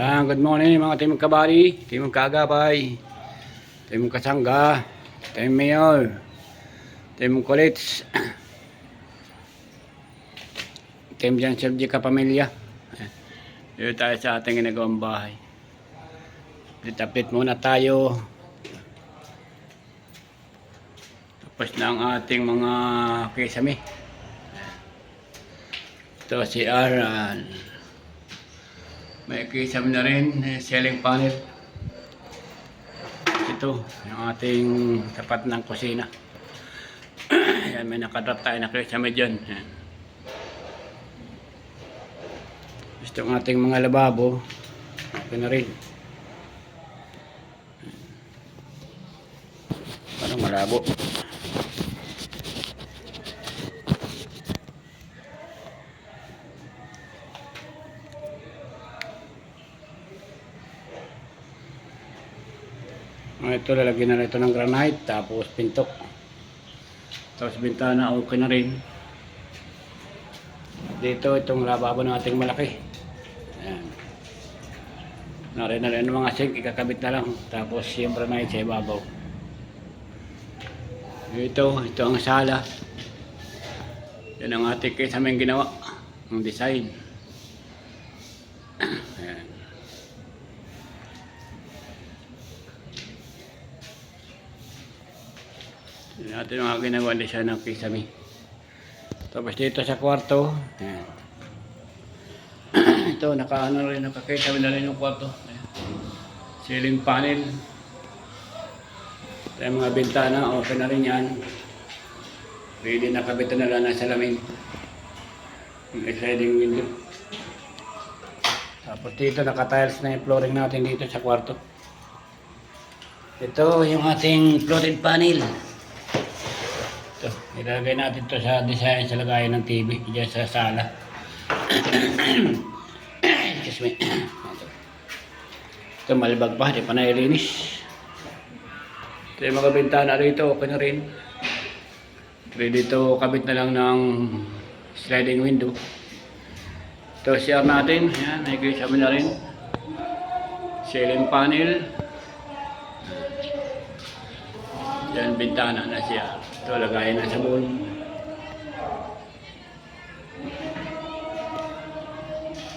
Ah, good morning mga timong kabari, timong kagapay, timong kasangga, timong mayor, timong kulits, tim dyan sergi ka pamilya. Dito tayo sa ating ginagawang bahay. Update-update muna tayo. Tapos na ang ating mga kisame. Ito si Aran. May kisame na rin, eh, ceiling panel. Ito, yung ating tapat ng kusina. Yan, may nakadrop tayo na kisame dyan. Yan. Gusto ng ating mga lababo. Okay na rin. Parang malabo. Ah, Ito lalagyan na ito ng granite tapos pintok. Tapos bintana okay na rin. Dito itong lababo ng ating malaki. Ayan. Narin na rin ang mga sink, ikakabit na lang. Tapos yung granite sa ibabaw. Ito, ito ang sala. Yan ang ating kisaming ginawa. Ang design. Yan natin mga ginagawa din siya ng kisame. Tapos dito sa kwarto, ayan. ito, nakaano rin, nakakita na rin yung kwarto. Ayan. Ceiling panel. Ito yung mga bintana, okay na rin yan. Pwede nakabitan na lang ng salamin. Yung sliding window. Tapos dito, nakatiles na yung flooring natin dito sa kwarto. Ito yung ating floated panel. Ito, ilalagay natin to sa design sa lagayan ng TV dyan sa sala. Excuse me. Ito. Ito malibag pa, di pa nailinis. Ito yung mga bintana rito, okay na rin. Pwede dito kabit na lang ng sliding window. Ito CR natin, yan, nakikita mo na rin. Ceiling panel. Yan, bintana na siya. Ito, lagayan na sa bull.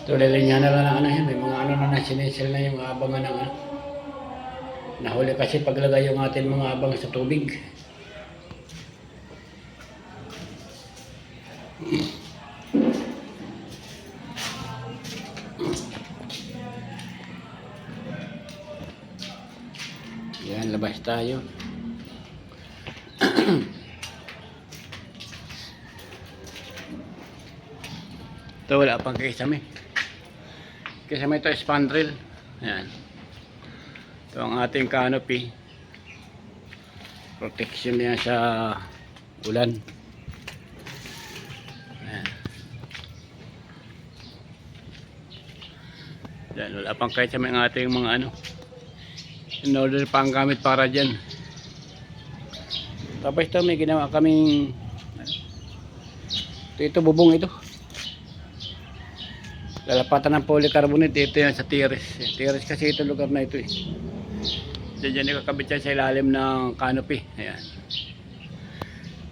Ito, lilinya na lang ang ano yan. May mga ano na nasinisil na yung abangan ng ano. Nahuli kasi paglagay yung ating mga abang sa tubig. Yan, labas tayo. Ito wala pang kisame. Kisame ito spandrel. Yan. Ito ang ating canopy. Protection niya sa ulan. Yan. Yan, wala pang kisame ang ating mga ano. In order pa ang gamit para dyan. Tapos ito may ginawa kaming ito, ito bubong ito. Lalapatan ng polycarbonate ito yan sa tiris. Tiris kasi ito lugar na ito eh. Diyan yan ikakabit yan sa ilalim ng canopy. Ayan.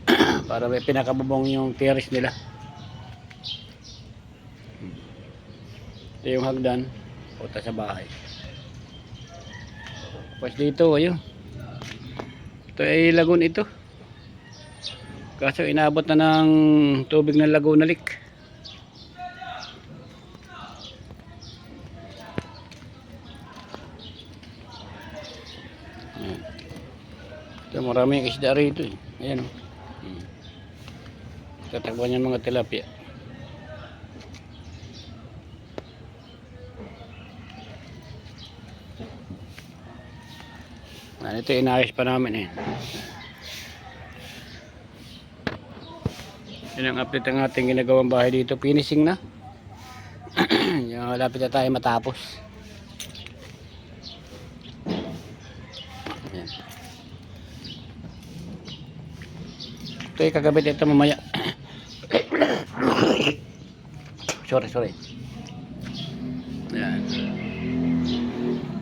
Para may pinakabubong yung tiris nila. Ito yung hagdan. Punta sa bahay. Tapos dito, ayun. Ito ay lagoon ito. Kaso inabot na ng tubig ng Laguna Lake. Ito maraming isda rito eh. Ayan. Hmm. Tatakbuhan yan mga tilapia. Ano ito inayos pa namin eh. Yan ang update ang ating ginagawang bahay dito. Finishing na. Yan, lapit na tayo matapos. Yan. Ito ay kagabit ito mamaya. sorry, sorry. Yan.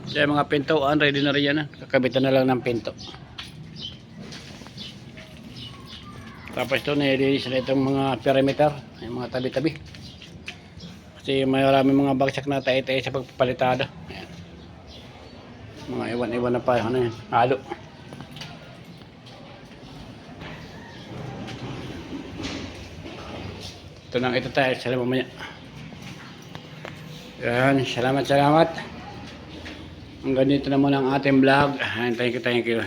Kaya mga pintuan, ready na rin yan. ah. Kakabitan na lang ng pinto. Tapos ito, nililis na itong mga perimeter, yung mga tabi-tabi. Kasi marami mga bagsak na tayo-tayo sa pagpapalitada. Ayan. Mga iwan-iwan na pa, ano yan, halo. Ito nang ito tayo, salamat mamaya. Yan, salamat, salamat. Hanggang dito na muna ang ating vlog. Ayan, Thank you, thank you.